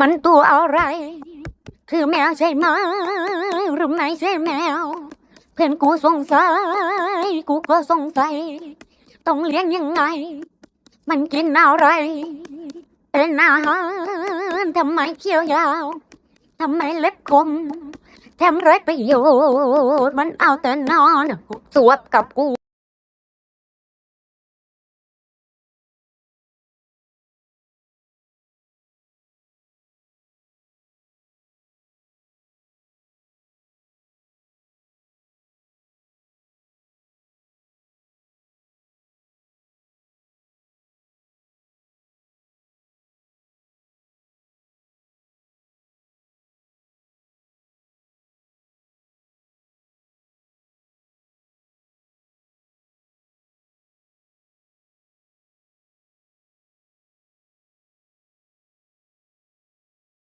มันตัวอะไร คือแมวใช่ไหมหรือไม่ใช่แมว เพื่อนกูสงสัย กูก็สงสัย ต้องเลี้ยงยังไง มันกินอะไร เป็นอาหารทำไมเขี้ยวยาวทำไมเล็บคม แถมไร้ประโยชน์ มันเอาแต่นอนสวบกับกู